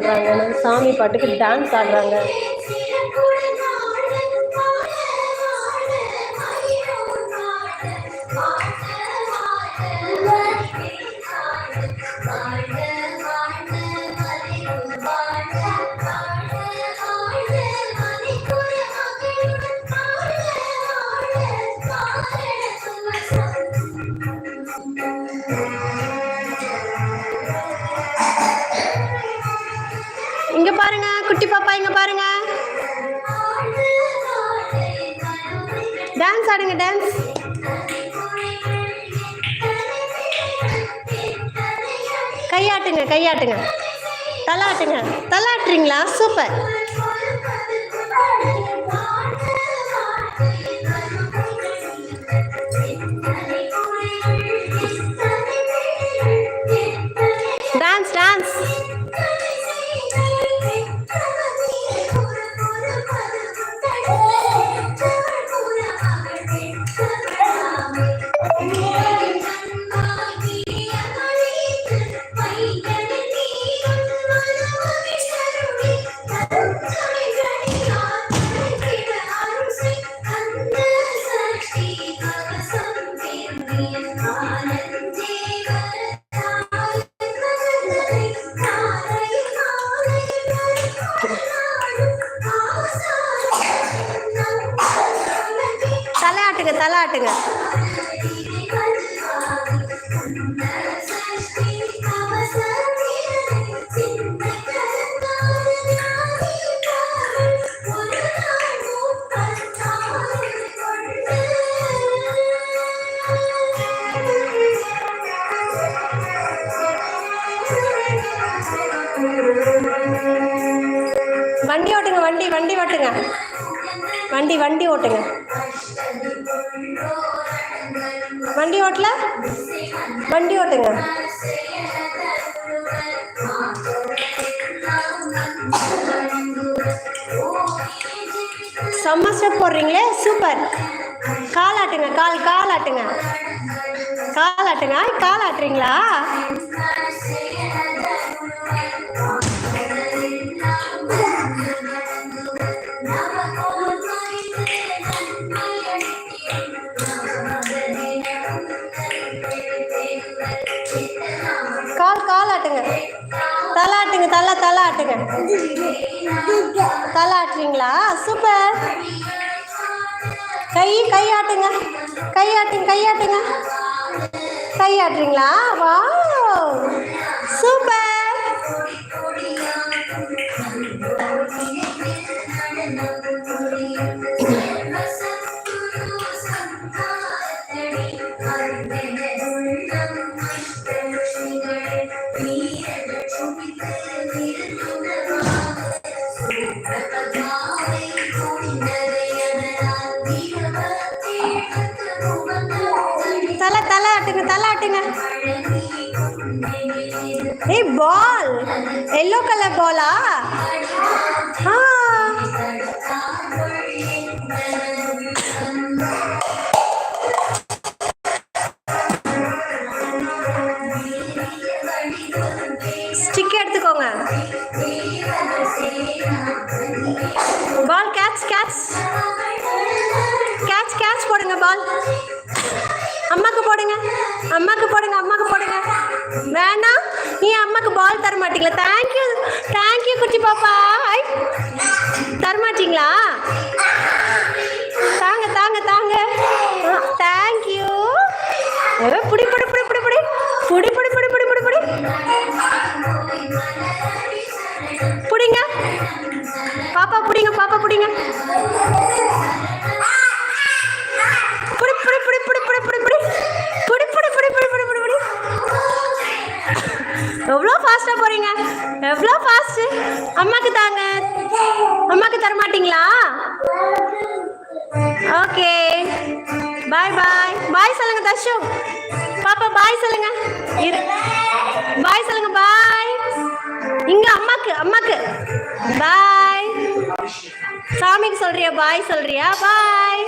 பண்ணுறாங்க சாமி பாட்டுக்கு டான்ஸ் ஆடுறாங்க பாருங்க குட்டி பாப்பா இங்க பாருங்க. டான்ஸ் ஆடுங்க டான்ஸ் கையாட்டுங்க கையாட்டுங்க. தலாட்டுங்க. தலாட்டுறீங்களா? சூப்பர். டான்ஸ் டான்ஸ் தலாட்டுங்க தலாட்டுங்க வண்டி ஓட்டுங்க வண்டி வண்டி ஓட்டுங்க. வண்டி வண்டி ஓட்டுங்க. வண்டி ஓட்டல? வண்டி ஓட்டுங்க. செம்ம ஸ்டெப் போடுறீங்களே சூப்பர் கால் ஆட்டுங்க கால் கால் ஆட்டுங்க. கால் ஆட்டுங்க கால் ஆட்டுறீங்களா? தலாட்டுங்க. தலாட்டுங்க தலை தலாட்டுங்க. தலாட்டுறீங்களா? சூப்பர். கை கையாட்டுங்க. கையாட்டுங்க கையாட்டுங்க. கையாட்டுறீங்களா? வா பாருங்க. ஏய் பால் எல்லோ கலர் பாலா ஆ. ஸ்டிக் எடுத்துக்கோங்க. Ball catch catch catch catch போடுங்க பால் அம்மாக்கு போடுங்க அம்மாக்கு போடுங்க. வேணாம். நீ அம்மாக்கு பால் தர மாட்டீங்களா? தேங்க்யூ தேங்க்யூ குட்டி பாப்பா. ஐ. தர மாட்டீங்களா தாங்க தாங்க. தாங்க தேங்க்யூ புடி புடி புடி புடி புடி. புடி புடி புடி புடி புடி புடி. புடிங்க. பாப்பா புடிங்க பாப்பா புடிங்க. ஃபாஸ்ட்டாக போகிறீங்க எவ்வளோ ஃபாஸ்ட்டு அம்மாக்கு தாங்க. அம்மாக்கு தர மாட்டீங்களா ஓகே. பாய் பாய். பாய் சொல்லுங்க தஷு பாப்பா பாய் சொல்லுங்க. இரு. பாய் சொல்லுங்க பாய். இங்க அம்மாக்கு அம்மாக்கு. பாய். சாமிக்கு சொல்றியா பாய் சொல்றியா? பாய்.